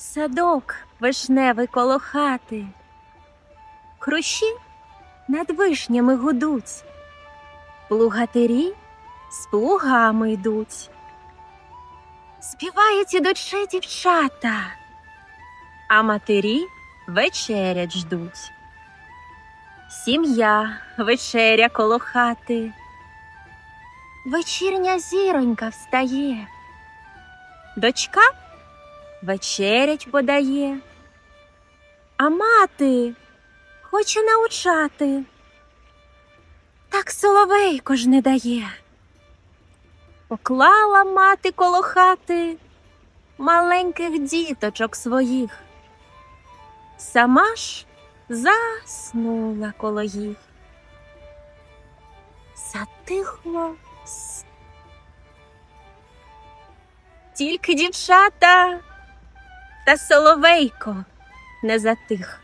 Садок вишневий коло хати. Хрущі над вишнями гудуть. Плугатирі з плугами йдуть. Співають ідучи дівчата, а матері вечерять ждуть. Сім'я вечеря коло хати. Вечірня зіронька встає. Дочка вечерять подає, а мати хоче научати. Так соловейко ж не дає. Поклала мати коло хати маленьких діточок своїх. Сама ж заснула коло їх. Затихло. Тільки дівчата та соловейко не затих.